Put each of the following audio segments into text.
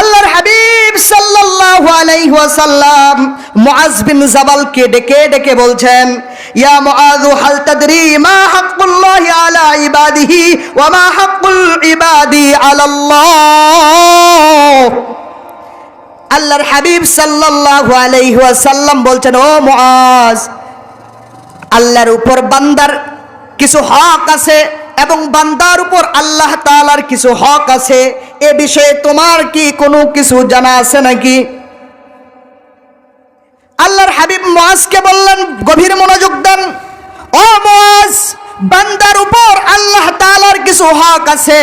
আল্লাহর হাবিব সাল্লাল্লাহু আলাইহি ওয়াসাল্লাম মুআজ বিন জাবালকে ডেকে ডেকে বলছেন, ইয়া মুআযু হাল তাদরি মা হাক্কুল্লাহি আলা ইবাদিহি ওয়া মা হাক্কুল ইবাদি আলাল্লাহ আল্লাহর হাবিব সাল্লাল্লাহু আলাইহি ওয়াসাল্লাম বলছেন, ও মুআজ, আল্লাহর উপর বান্দার কিছু হক আছে এবং বান্দার উপর আল্লাহ তাআলার কিছু হক আছে, এ বিষয়ে তোমার কি কোনো কিছু জানা আছে নাকি? আল্লাহর হাবিব মুআজকে বললেন, গভীর মনোযোগ দেন। ও মুআজ, বান্দার উপর আল্লাহ তাআলার কিছু হক আছে,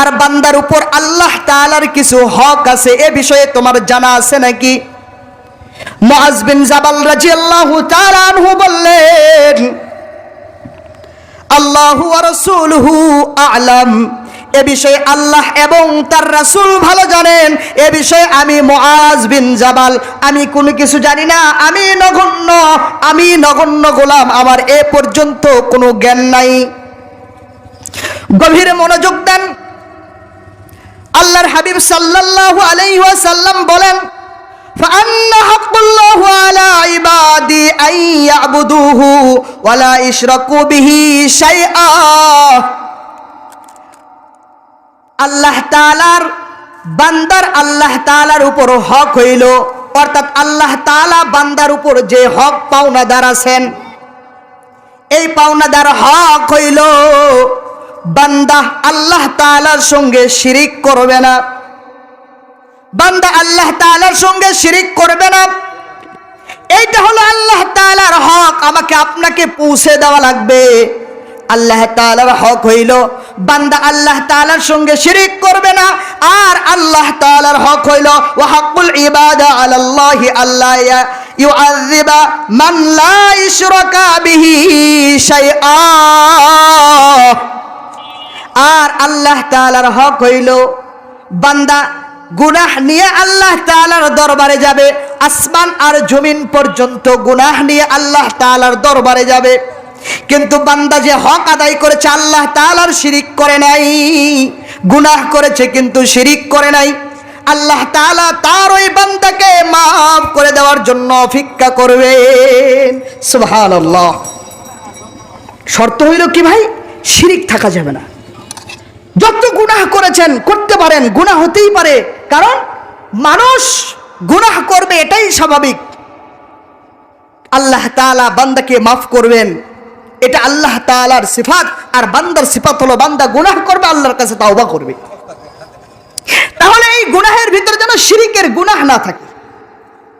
আর বান্দার উপর আল্লাহ তালার কিছু হক আছে, এ বিষয়ে তোমার জানা আছে নাকি? মুআজ বিন জাবাল রাদিয়াল্লাহু তাআলা আনহু বললেন আল্লাহু ওয়া রাসূলুহু আ'লাম এ বিষয়ে আল্লাহ এবং তার রাসূল ভালো জানেন এ বিষয়ে আমি মুআজ বিন জাবাল আমি কোনো কিছু জানি না আমি নগণ্য আমি নগণ্য গোলাম আমার এ পর্যন্ত কোনো জ্ঞান নাই গভীর মনোযোগ দেন আল্লাহর হাবিব সাল্লাল্লাহু আলাইহি ওয়াসাল্লাম বলেন فأن حق الله على ইবাদি আই ইয়াবুদুহু ওয়ালা ইশরাকু বিহি শাইআ। আল্লাহ তাআলার বান্দার আল্লাহ তাআলার উপর হক হইল। অর্থাৎ আল্লাহ তাআলা বান্দার উপর যে হক এই পাওনাদার হক হইল বান্দা আল্লাহ তাআলার সঙ্গে শিরিক করবে না। বান্দা আল্লাহ তাআলার সঙ্গে শিরিক করবে না। এইটা হলো আল্লাহ তাআলার হক। আমাকে আপনাকে পৌঁছে দেওয়া লাগবে। আল্লাহ তাআলার হক হইল, বান্দা আল্লাহ তাআলার সঙ্গে শিরিক করবে না, আর আল্লাহ তাআলার হক হইল, ওয়া হাক্কুল ইবাদা আল্লাহ শাইআ। আর আল্লাহ তাআলার হক হইল, বান্দা গুনাহ নিয়ে আল্লাহ তালার দরবারে যাবে আসমান আর জমিন পর্যন্ত গুনাহ নিয়ে আল্লাহ তালার দরবারে যাবে। কিন্তু বান্দা যে হক আদায় করেছে, আল্লাহ তাআলার শিরিক করে নাই। গুনাহ করেছে, কিন্তু শিরিক করে নাই। আল্লাহ তাআলা তার ওই বান্দাকে মাফ করে দেওয়ার জন্য অপেক্ষা করবেন। শর্ত হইল কি ভাই? শিরিক থাকা যাবে না। যত গুনাহ করেছেন, করতে পারেন, গুনাহ হতেই পারে। কারণ মানুষ গুনাহ করবে, এটাই স্বাভাবিক। আল্লাহ তালা বান্দাকে মাফ করবেন। এটা আল্লাহ তালার সিফাত, আর বান্দার সিফাত হলো বান্দা গুনাহ করবে, আল্লাহর কাছে তাওবা করবে। তাহলে এই গুনাহের ভিতরে যেন শিরিকের গুনাহ না থাকে।